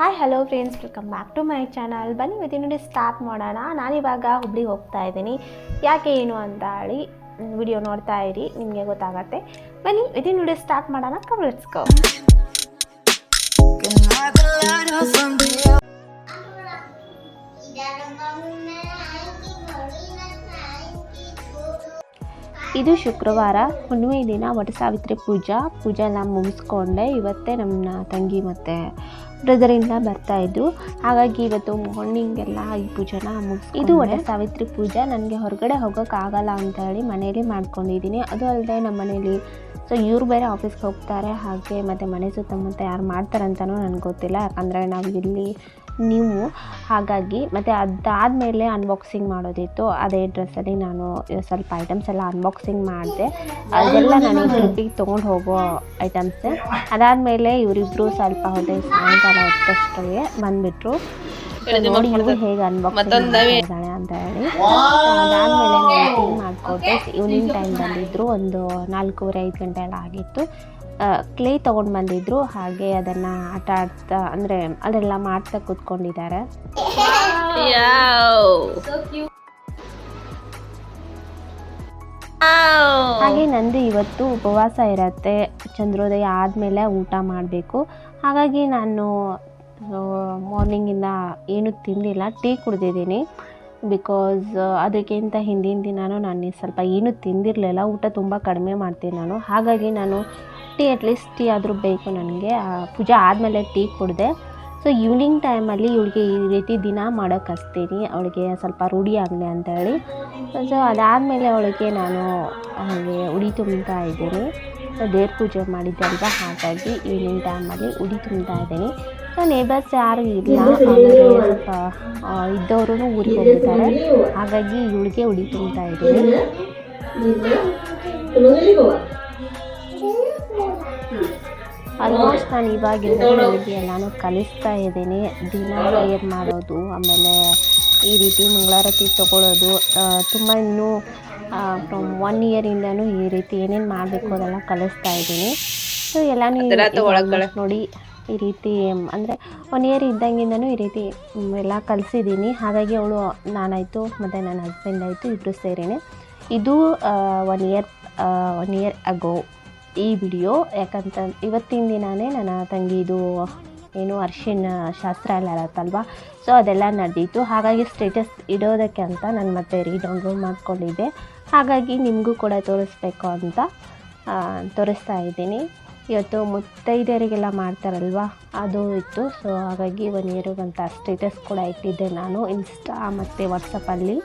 Hi hello friends welcome back to my channel ಬನ್ನಿ ಇವತ್ತಿನ ನೋಡಿ ಸ್ಟಾರ್ಟ್ ಮಾಡೋಣ. ನಾನಿವಾಗ ಹುಬ್ಳಿಗೆ ಹೋಗ್ತಾ ಇದ್ದೀನಿ. ಯಾಕೆ ಏನು ಅಂತ ಹೇಳಿ ವಿಡಿಯೋ ನೋಡ್ತಾ ಇರಿ, ನಿಮಗೆ ಗೊತ್ತಾಗತ್ತೆ. ಬನ್ನಿ ಇವತ್ತಿನ ನೋಡಿ ಸ್ಟಾರ್ಟ್ ಮಾಡೋಣ. ಕಮ್ಲೆಟ್ಸ್ಕೋ ಇದು ಶುಕ್ರವಾರ, ಹುಣ್ಣಿಮೆ ದಿನ ವಟ ಸಾವಿತ್ರಿ ಪೂಜಾ. ಪೂಜೆ ನಾನು ಮುಗಿಸ್ಕೊಂಡೆ. ಇವತ್ತೇ ನಮ್ಮ ತಂಗಿ ಮತ್ತು ಬ್ರದರಿಂದ ಬರ್ತಾ ಇದ್ರು. ಹಾಗಾಗಿ ಇವತ್ತು ಮಾರ್ನಿಂಗ್ ಎಲ್ಲ ಈ ಪೂಜೆನ ಮುಗಿಸ್ ಇದು ಒಳ್ಳೆ ಸಾವಿತ್ರಿ ಪೂಜೆ. ನನಗೆ ಹೊರಗಡೆ ಹೋಗೋಕ್ಕಾಗಲ್ಲ ಅಂತ ಹೇಳಿ ಮನೇಲಿ ಮಾಡ್ಕೊಂಡಿದ್ದೀನಿ. ಅದು ಅಲ್ಲದೆ ನಮ್ಮ ಮನೇಲಿ ಸೊ ಇವ್ರು ಬೇರೆ ಆಫೀಸ್ಗೆ ಹೋಗ್ತಾರೆ, ಹಾಗೆ ಮತ್ತು ಮನೆ ಸುತ್ತಮುತ್ತ ಯಾರು ಮಾಡ್ತಾರಂತನೂ ನನಗೆ ಗೊತ್ತಿಲ್ಲ. ಯಾಕಂದರೆ ನಾವು ಇಲ್ಲಿ ನೀವು. ಹಾಗಾಗಿ ಮತ್ತು ಅದಾದಮೇಲೆ ಅನ್ಬಾಕ್ಸಿಂಗ್ ಮಾಡೋದಿತ್ತು. ಅದೇ ಡ್ರೆಸ್ಸಲ್ಲಿ ನಾನು ಸ್ವಲ್ಪ ಐಟಮ್ಸ್ ಎಲ್ಲ ಅನ್ಬಾಕ್ಸಿಂಗ್ ಮಾಡಿದೆ. ಅದೆಲ್ಲ ನಾನು ಟ್ರಿಪ್ಪಿಗೆ ತೊಗೊಂಡು ಹೋಗೋ ಐಟಮ್ಸ್ ಅದಾದಮೇಲೆ ಇವರಿಬ್ಬರು ಸ್ವಲ್ಪ ಹೊಟ್ಟೆ ಸಾಯಂಕಾಲ ಹೊತ್ತಷ್ಟೇ ಬಂದುಬಿಟ್ರು. ಹೇಗೆ ಅನ್ಬಾಕ್ಸಿಂಗ್ ಅಂತ ಹೇಳಿ. ಅದಾದಮೇಲೆ ನಾನು ಟೀ ಮಾಡಿಕೊಟ್ಟೆ ಈವ್ನಿಂಗ್ ಟೈಮ್ ಬಂದಿದ್ದರು ಒಂದು ನಾಲ್ಕೂವರೆ ಐದು ಗಂಟೆ ಎಲ್ಲ ಆಗಿತ್ತು. ಕ್ಲೇ ತಗೊಂಡ್ ಬಂದಿದ್ರು. ಹಾಗೆ ಅದನ್ನು ಆಟ ಆಡ್ತಾ ಅಂದರೆ ಅದೆಲ್ಲ ಮಾಡ್ತಾ ಕುತ್ಕೊಂಡಿದ್ದಾರೆ. ಹಾಗೆ ನಂದು ಇವತ್ತು ಉಪವಾಸ ಇರತ್ತೆ. ಚಂದ್ರೋದಯ ಆದಮೇಲೆ ಊಟ ಮಾಡಬೇಕು. ಹಾಗಾಗಿ ನಾನು ಮಾರ್ನಿಂಗಿಂದ ಏನು ತಿಂದಿಲ್ಲ, ಟೀ ಕುಡ್ದಿದ್ದೀನಿ. ಬಿಕಾಸ್ ಅದಕ್ಕಿಂತ ಹಿಂದಿನ ದಿನವೂ ನಾನು ಸ್ವಲ್ಪ ಏನೂ ತಿಂದಿರಲಿಲ್ಲ, ಊಟ ತುಂಬ ಕಡಿಮೆ ಮಾಡ್ತೀನಿ ನಾನು. ಹಾಗಾಗಿ ನಾನು ಟೀ ಅಟ್ಲೀಸ್ಟ್ ಟೀ ಆದರೂ ಬೇಕು ನನಗೆ. ಪೂಜೆ ಆದಮೇಲೆ ಟೀ ಕುಡಿದೆ. ಸೊ ಈವ್ನಿಂಗ್ ಟೈಮಲ್ಲಿ ಇವಳಿಗೆ ಈ ರೀತಿ ದಿನ ಮಾಡೋಕ್ಕೆ ಹಚ್ತೀನಿ. ಅವಳಿಗೆ ಸ್ವಲ್ಪ ರೂಢಿ ಆಗಲಿ ಅಂತ ಹೇಳಿ ಸೊ ಅದಾದಮೇಲೆ ಅವಳಿಗೆ ನಾನು ಹಾಗೆ ಉಡಿ ತುಂಬ್ತಾ ಇದ್ದೀನಿ. ದೇವ್ರ ಪೂಜೆ ಮಾಡಿದ್ದೆ ಅಲ್ವಾ ಹಾಗಾಗಿ ಈವ್ನಿಂಗ್ ಟೈಮಲ್ಲಿ ಉಡಿ ತುಂಬ್ತಾ ಇದ್ದೀನಿ. ಸೊ ನೇಬರ್ಸ್ ಯಾರು ಇಲ್ಲ. ಆಮೇಲೆ ಸ್ವಲ್ಪ ಇದ್ದವರು ಊರಿಗೆ ಹೋಗಿದ್ದಾರೆ ಹಾಗಾಗಿ ಇವಳಿಗೆ ಉಡಿ ತುಂಬ್ತಾ ಇದ್ದೀನಿ. ಆಲ್ಮೋಸ್ಟ್ ನಾನು ಇವಾಗಿಂದ ನಾನು ಎಲ್ಲನೂ ಕಲಿಸ್ತಾ ಇದ್ದೀನಿ. ದಿನ ಮಾಡೋದು ಆಮೇಲೆ ಈ ರೀತಿ ಮಂಗಳಾರತಿ ತೊಗೊಳ್ಳೋದು ತುಂಬ ಇನ್ನೂ ಫ್ರಮ್ ಒನ್ ಇಯರಿಂದನೂ ಈ ರೀತಿ ಏನೇನು ಮಾಡಬೇಕು ಅದೆಲ್ಲ ಕಲಿಸ್ತಾ ಇದ್ದೀನಿ. ಸೊ ಎಲ್ಲನೂ ನೋಡಿ ಈ ರೀತಿ ಅಂದರೆ ಒನ್ ಇಯರ್ ಇದ್ದಂಗಿಂದನೂ ಈ ರೀತಿ ಎಲ್ಲ ಕಲಿಸಿದ್ದೀನಿ ಹಾಗಾಗಿ ಅವಳು ನಾನಾಯಿತು, ಮತ್ತು ನನ್ನ ಹಸ್ಬೆಂಡ್ ಆಯಿತು ಇಬ್ಬರು ಸೇರಿನೇ. ಇದು one year one year ago ಈ ವಿಡಿಯೋ ಯಾಕಂತ, ಇವತ್ತಿನ ದಿನವೇ ನನ್ನ ತಂಗಿದು ಏನು ಅರ್ಶಿನ ಶಾಸ್ತ್ರ ಎಲ್ಲ ಇರತ್ತಲ್ವ? ಸೊ ಅದೆಲ್ಲ ನಡೆದಿತ್ತು ಹಾಗಾಗಿ ಸ್ಟೇಟಸ್ ಇಡೋದಕ್ಕೆ ಅಂತ ನಾನು ಮತ್ತೆ ರೀ ಡೌನ್ಲೋಡ್ ಮಾಡ್ಕೊಂಡಿದ್ದೆ. ಹಾಗಾಗಿ ನಿಮಗೂ ಕೂಡ ತೋರಿಸ್ಬೇಕು ಅಂತ ತೋರಿಸ್ತಾ ಇದ್ದೀನಿ. ಇವತ್ತು ಮುತ್ತೈದೆಯರಿಗೆಲ್ಲ ಮಾಡ್ತಾರಲ್ವ? ಅದು ಇತ್ತು. ಸೊ ಹಾಗಾಗಿ ಒನ್ ಇಯರಿಗಂತ ಸ್ಟೇಟಸ್ ಕೂಡ ಇಟ್ಟಿದ್ದೆ ನಾನು ಇನ್ಸ್ಟಾ ಮತ್ತು ವಾಟ್ಸಪ್ಪಲ್ಲಿ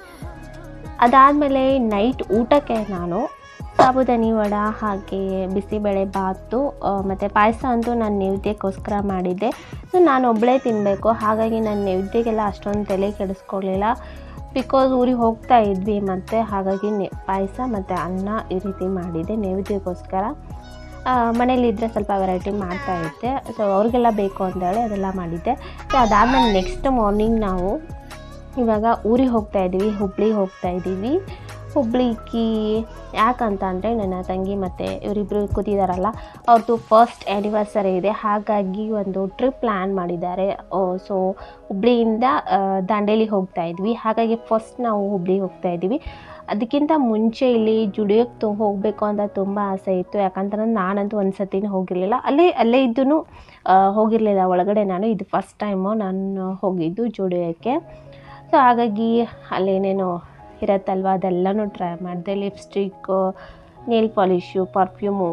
ಅದಾದಮೇಲೆ ನೈಟ್ ಊಟಕ್ಕೆ ನಾನು ಸಾಬುದಾನಿ ವಡ ಹಾಗೆ ಬಿಸಿಬೇಳೆ ಬಾತು ಮತ್ತು ಪಾಯಸ ಅಂತೂ ನಾನು ನೈವೇದ್ಯಕ್ಕೋಸ್ಕರ ಮಾಡಿದ್ದೆ. ಸೊ ನಾನು ಒಬ್ಬಳೇ ತಿನ್ನಬೇಕು ಹಾಗಾಗಿ ನಾನು ನೈವೇದ್ಯಕ್ಕೆಲ್ಲ ಅಷ್ಟೊಂದು ತಲೆ ಕೆಡಿಸ್ಕೊಳ್ಳಿಲ್ಲ ಬಿಕಾಸ್ ಊರಿಗೆ ಹೋಗ್ತಾ ಇದ್ವಿ ಮತ್ತು ಹಾಗಾಗಿ ನೆ, ಪಾಯಸ ಮತ್ತು ಅನ್ನ ಈ ರೀತಿ ಮಾಡಿದ್ದೆ ನೈವೇದ್ಯಕ್ಕೋಸ್ಕರ. ಮನೇಲಿದ್ದರೆ ಸ್ವಲ್ಪ ವೆರೈಟಿ ಮಾಡ್ತಾ ಇದ್ದೆ. ಸೊ ಅವ್ರಿಗೆಲ್ಲ ಬೇಕು ಅಂತೇಳಿ ಅದೆಲ್ಲ ಮಾಡಿದ್ದೆ. ಸೊ ಅದಾದಮೇಲೆ ನೆಕ್ಸ್ಟ್ ಮಾರ್ನಿಂಗ್ ನಾವು ಇವಾಗ ಊರಿಗೆ ಹೋಗ್ತಾ ಇದ್ದೀವಿ ಹುಬ್ಳಿಗೆ ಹೋಗ್ತಾ ಇದ್ದೀವಿ. ಹುಬ್ಳಿಗೆ ಯಾಕಂತ ಅಂದರೆ ನನ್ನ ತಂಗಿ ಮತ್ತು ಇವರಿಬ್ಬರು ಕೂತಿದ್ದಾರಲ್ಲ ಅವ್ರದ್ದು ಫಸ್ಟ್ ಆ್ಯನಿವರ್ಸರಿ ಇದೆ. ಹಾಗಾಗಿ ಒಂದು ಟ್ರಿಪ್ ಪ್ಲ್ಯಾನ್ ಮಾಡಿದ್ದಾರೆ. ಸೊ ಹುಬ್ಳಿಯಿಂದ ದಾಂಡೇಲಿ ಹೋಗ್ತಾ ಇದ್ವಿ. ಹಾಗಾಗಿ ಫಸ್ಟ್ ನಾವು ಹುಬ್ಳಿಗೆ ಹೋಗ್ತಾ ಇದ್ದೀವಿ. ಅದಕ್ಕಿಂತ ಮುಂಚೆ ಇಲ್ಲಿ ಜುಡಿಯೋಕ್ಕೆ ಹೋಗಬೇಕು ಅಂತ ತುಂಬ ಆಸೆ ಇತ್ತು. ಯಾಕಂತಂದ್ರೆ ನಾನಂತೂ ಒಂದು ಸತಿನೂ ಹೋಗಿರಲಿಲ್ಲ. ಅಲ್ಲೇ ಅಲ್ಲೇ ಇದ್ದೂ ಹೋಗಿರಲಿಲ್ಲ. ಒಳಗಡೆ ನಾನು ಇದು ಫಸ್ಟ್ ಟೈಮು ನಾನು ಹೋಗಿದ್ದು ಜುಡಿಯೋಕ್ಕೆ. ಸೊ ಹಾಗಾಗಿ ಅಲ್ಲೇನೇನೋ ಇರತ್ತಲ್ವ ಅದೆಲ್ಲನೂ ಟ್ರೈ ಮಾಡಿದೆ. Lipstick, nail polish perfume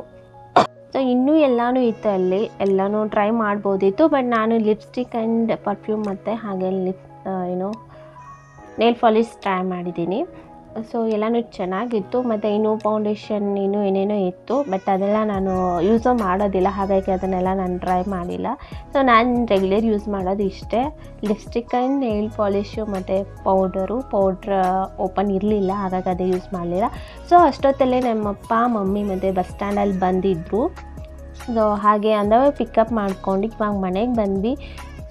so ಇನ್ನೂ ಎಲ್ಲನೂ ಇತ್ತು ಅಲ್ಲಿ. ಎಲ್ಲನೂ ಟ್ರೈ ಮಾಡ್ಬೋದಿತ್ತು. ಬಟ್ ನಾನು ಲಿಪ್ಸ್ಟಿಕ್ ಆ್ಯಂಡ್ ಪರ್ಫ್ಯೂಮ್ ಮತ್ತು ಹಾಗೆ ಲಿಪ್ ಏನು, ನೇಲ್ ಪಾಲಿಶ್ ಟ್ರೈ ಮಾಡಿದ್ದೀನಿ. ಸೊ ಎಲ್ಲನೂ ಚೆನ್ನಾಗಿತ್ತು. ಮತ್ತು ಇನ್ನೂ ಫೌಂಡೇಶನ್ ಇನ್ನೂ ಏನೇನೋ ಇತ್ತು. ಬಟ್ ಅದೆಲ್ಲ ನಾನು ಯೂಸು ಮಾಡೋದಿಲ್ಲ. ಹಾಗಾಗಿ ಅದನ್ನೆಲ್ಲ ನಾನು ಟ್ರೈ ಮಾಡಿಲ್ಲ. ಸೊ ನಾನು ರೆಗ್ಯುಲರ್ ಯೂಸ್ ಮಾಡೋದು ಇಷ್ಟೇ. ಲಿಪ್ಸ್ಟಿಕ್ ಆ್ಯಂಡ್ ನೇಲ್ ಪಾಲಿಶು ಮತ್ತು ಪೌಡರು ಪೌಡ್ರ್ ಓಪನ್ ಇರಲಿಲ್ಲ. ಹಾಗಾಗಿ ಅದೇ ಯೂಸ್ ಮಾಡಲಿಲ್ಲ. ಸೊ ಅಷ್ಟೊತ್ತಲ್ಲೇ ನಮ್ಮಪ್ಪ, ಮಮ್ಮಿ ಮತ್ತು ಬಸ್ ಸ್ಟ್ಯಾಂಡಲ್ಲಿ ಬಂದಿದ್ದರು ಸೊ ಹಾಗೆ ಅಂದವೇ ಪಿಕಪ್ ಮಾಡ್ಕೊಂಡು ಇವಾಗ ಮನೆಗೆ ಬಂದ್ವಿ.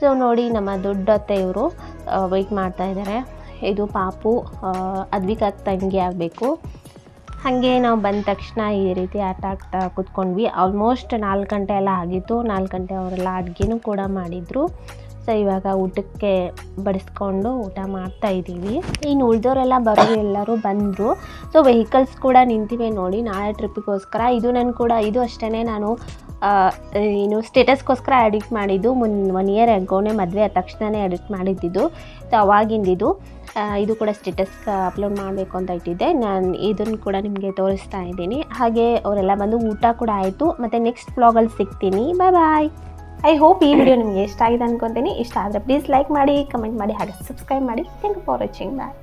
ಸೊ ನೋಡಿ ನಮ್ಮ ದೊಡ್ಡ ಅತ್ತೆ ಇವರು ವೆಯ್ಟ್ ಮಾಡ್ತಾ ಇದ್ದಾರೆ ಇದು ಪಾಪು ಅದ್ವಿಕ ತಂಗಿ ಆಗಬೇಕು. ಹಾಗೆ ನಾವು ಬಂದ ತಕ್ಷಣ ಈ ರೀತಿ ಆಟ ಆಗ್ತಾ ಕೂತ್ಕೊಂಡ್ವಿ. ಆಲ್ಮೋಸ್ಟ್ ನಾಲ್ಕು ಗಂಟೆ ಎಲ್ಲ ಆಗಿತ್ತು. ನಾಲ್ಕು ಗಂಟೆ ಅವರೆಲ್ಲ ಅಡುಗೆನೂ ಕೂಡ ಮಾಡಿದರು. ಸೊ ಇವಾಗ ಊಟಕ್ಕೆ ಬಡಿಸ್ಕೊಂಡು ಊಟ ಮಾಡ್ತಾ ಇದ್ದೀವಿ. ಇನ್ನು ಉಳಿದವರೆಲ್ಲ ಬರೋ ಎಲ್ಲರೂ ಬಂದರು. ಸೊ ವೆಹಿಕಲ್ಸ್ ಕೂಡ ನಿಂತಿವೆ ನೋಡಿ. ನಾಳೆ ಟ್ರಿಪ್ಪಿಗೋಸ್ಕರ ಇದು ನಾನು ಕೂಡ, ಇದು ಅಷ್ಟೇ ನಾನು ಏನು ಸ್ಟೇಟಸ್ಗೋಸ್ಕರ ಎಡಿಟ್ ಮಾಡಿದ್ದು. ಮುನ್ ಒನ್ ಇಯರ್ ಅಗೋನೆ ಮದುವೆ ಆದ ತಕ್ಷಣವೇ ಎಡಿಟ್ ಮಾಡಿದ್ದಿದ್ದು ಸೊ ಅವಾಗಿಂದಿದ್ದು ಇದು ಕೂಡ ಸ್ಟೇಟಸ್ಗೆ ಅಪ್ಲೋಡ್ ಮಾಡಬೇಕು ಅಂತ ಇಟ್ಟಿದ್ದೆ. ನಾನು ಇದನ್ನು ಕೂಡ ನಿಮಗೆ ತೋರಿಸ್ತಾ ಇದ್ದೀನಿ. ಹಾಗೆ ಅವರೆಲ್ಲ ಬಂದು ಊಟ ಕೂಡ ಆಯಿತು. ಮತ್ತು ನೆಕ್ಸ್ಟ್ ವ್ಲಾಗಲ್ಲಿ ಸಿಗ್ತೀನಿ. ಬಾಯ್ ಬಾಯ್ ಐ ಹೋಪ್ ಈ ವಿಡಿಯೋ ನಿಮಗೆ ಇಷ್ಟ ಆಗಿದೆ ಅನ್ಕೊತೀನಿ. ಇಷ್ಟ ಆದರೆ ಪ್ಲೀಸ್ ಲೈಕ್ ಮಾಡಿ ಕಮೆಂಟ್ ಮಾಡಿ, ಹಾಗೆ ಸಬ್ಸ್ಕ್ರೈಬ್ ಮಾಡಿ. Thank you for watching bye